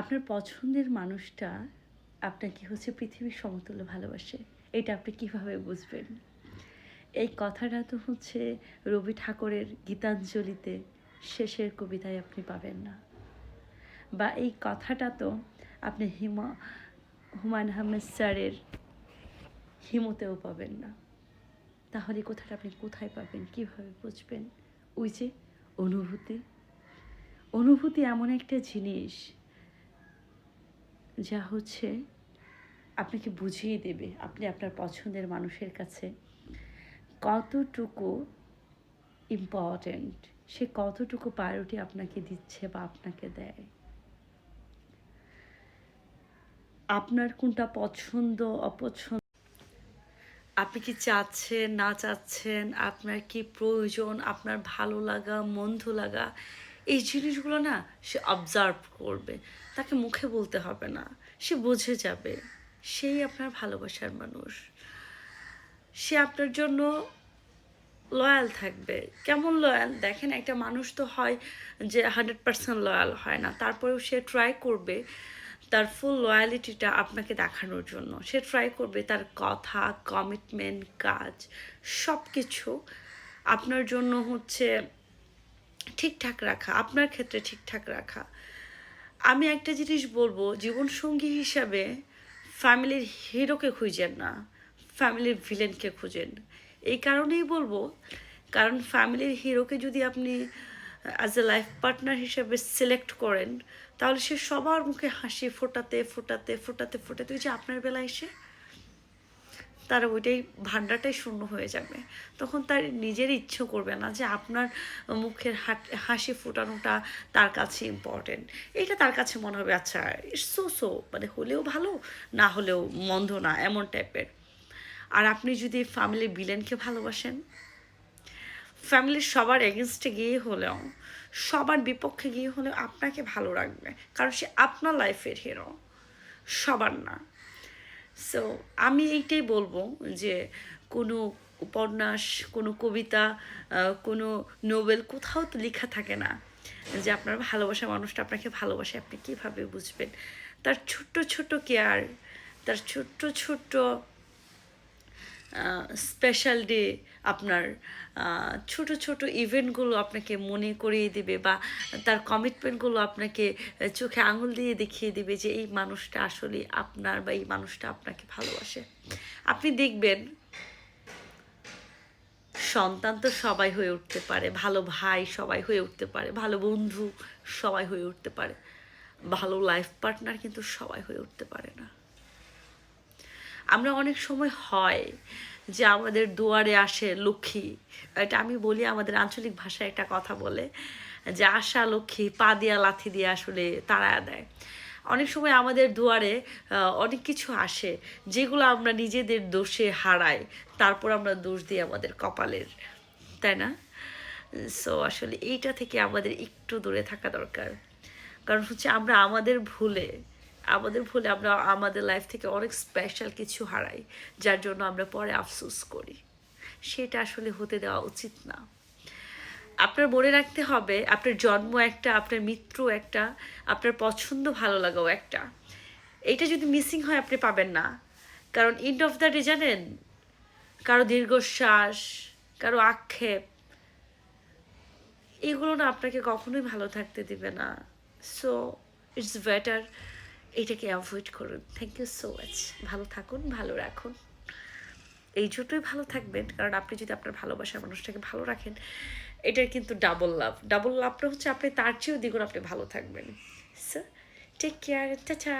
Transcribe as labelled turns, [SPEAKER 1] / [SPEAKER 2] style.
[SPEAKER 1] আপনার পছন্দের মানুষটা আপনাকে হচ্ছে পৃথিবীর সমতুল্য ভালোবাসে। এটা আপনি কীভাবে বুঝবেন? এই কথাটা তো হচ্ছে রবি ঠাকুরের গীতাঞ্জলিতে শেষের কবিতায় আপনি পাবেন না। বা এই কথাটা তো আপনি হিমা, হুমায়ুন আহমেদ স্যারের হিমতেও পাবেন না। তাহলে কথাটা আপনি কোথায় পাবেন? কীভাবে বুঝবেন? ওই যে অনুভূতি। অনুভূতি এমন একটা জিনিস যা হচ্ছে, আপনাকে বুঝিয়ে দেবে আপনি আপনার পছন্দের মানুষের কাছে কতটুকু ইম্পর্ট্যান্ট সে কতটুকু প্রায়োরিটি আপনাকে দিচ্ছে বা আপনাকে দেয়। আপনার কোনটা পছন্দ, অপছন্দ, আপনি কি চাচ্ছেন, না চাচ্ছেন, আপনার কি প্রয়োজন, আপনার ভালো লাগা, মন্দ লাগা এই জিনিসগুলো না সে অবজার্ভ করবে। তাকে মুখে বলতে হবে না। সে বুঝে যাবে। সেই আপনার ভালোবাসার মানুষ। সে আপনার জন্য লয়াল থাকবে। কেমন লয়াল দেখেন, একটা মানুষ তো হয় যে হান্ড্রেড পার্সেন্ট লয়াল হয় না। তারপরেও সে ট্রাই করবে তার ফুল লয়ালিটিটা আপনাকে দেখানোর জন্য। সে ট্রাই করবে তার কথা কমিটমেন্ট কাজ সব কিছু আপনার জন্য হচ্ছে ঠিকঠাক রাখা, আপনার ক্ষেত্রে ঠিকঠাক রাখা। আমি একটা জিনিস বলব, জীবনসঙ্গী হিসাবে ফ্যামিলির হিরোকে খুঁজেন না ফ্যামিলির ভিলেনকে খুঁজেন। এই কারণেই বলব, কারণ ফ্যামিলির হিরোকে যদি আপনি অ্যাজ এ লাইফ পার্টনার হিসেবে সিলেক্ট করেন, তাহলে সে সবার মুখে হাসি ফোটাতে ফোটাতে ফোটাতে ফোটাতে, ওই যে আপনার বেলা এসে তার ওইটাই ভান্ডারটাই শূন্য হয়ে যাবে। তখন তার নিজের ইচ্ছে করবে না যে আপনার মুখের হাসি ফোটানোটা তার কাছে ইম্পর্টেন্ট এটা তার কাছে মনে হবে আচ্ছা সো সো মানে হলেও ভালো, না হলেও মন্দ না, এমন টাইপের। আর আপনি যদি ফ্যামিলির বিলেনকে ভালোবাসেন ফ্যামিলির সবার এগেনস্টে গিয়ে হলেও, সবার বিপক্ষে গিয়ে হলেও আপনাকে ভালো রাখবে। কারণ সে আপনার লাইফের হিরো সবার না। সো আমি এইটাই বলব যে কোনো উপন্যাস, কোনো কবিতা কোনো নোবেল কোথাও তো লেখা থাকে না যে আপনার ভালোবাসা মানুষটা আপনাকে ভালোবাসে, আপনি কীভাবে বুঝবেন? তার ছোট্ট ছোট্ট কেয়ার, তার ছোট্ট ছোট্ট স্পেশাল ডে আপনার ছোট ছোট ইভেন্টগুলো আপনাকে মনে করিয়ে দিবে বা তার কমিটমেন্টগুলো আপনাকে চোখে আঙুল দিয়ে দেখিয়ে দিবে যে এই মানুষটা আসলে আপনার বা এই মানুষটা আপনাকে ভালোবাসে। আপনি দেখবেন, সন্তান তো সবাই হয়ে উঠতে পারে, ভালো ভাই সবাই হয়ে উঠতে পারে, ভালো বন্ধু সবাই হয়ে উঠতে পারে, ভালো লাইফ পার্টনার কিন্তু সবাই হয়ে উঠতে পারে না। আমরা অনেক সময় হয় যে আমাদের দুয়ারে আসে লক্ষ্মী। এটা আমি বলি, আমাদের আঞ্চলিক ভাষায় একটা কথা বলে যে আশা লক্ষ্মী, পা দিয়া লাথি দিয়ে আসলে তাড়ায়া দেয়। অনেক সময় আমাদের দুয়ারে অনেক কিছু আসে যেগুলো আমরা নিজেদের দোষে হারাই, তারপর আমরা দোষ দিই আমাদের কপালের, তাই না? সো আসলে এইটা থেকে আমাদের একটু দূরে থাকা দরকার। কারণ হচ্ছে আমরা আমাদের ভুলে আমাদের ভুলে আমরা আমাদের লাইফ থেকে অনেক স্পেশাল কিছু হারাই, যার জন্য আমরা পরে আফসোস করি। সেটা আসলে হতে দেওয়া উচিত না। আপনার মনে রাখতে হবে, আপনার জন্ম একটা, আপনার মিত্র একটা, আপনার পছন্দ ভালো লাগাও একটা। এইটা যদি মিসিং হয়, আপনি পাবেন না। কারণ এন্ড অফ দ্য ডে জানেন, কারও দীর্ঘশ্বাস, কারও আক্ষেপ, এগুলো না আপনাকে কখনোই ভালো থাকতে দিবে না। সো ইটস বেটার এটাকে অ্যাভয়েড করুন। থ্যাংক ইউ সো মাচ ভালো থাকুন, ভালো রাখুন। এই জন্যই ভালো থাকবেন, কারণ আপনি যদি আপনার ভালোবাসার মানুষটাকে ভালো রাখেন, এটার কিন্তু ডাবল লাভ ডাবল লাভটা হচ্ছে আপনি তার চেয়েও দ্বিগুণ আপনি ভালো থাকবেন। সো টেক কেয়ার চা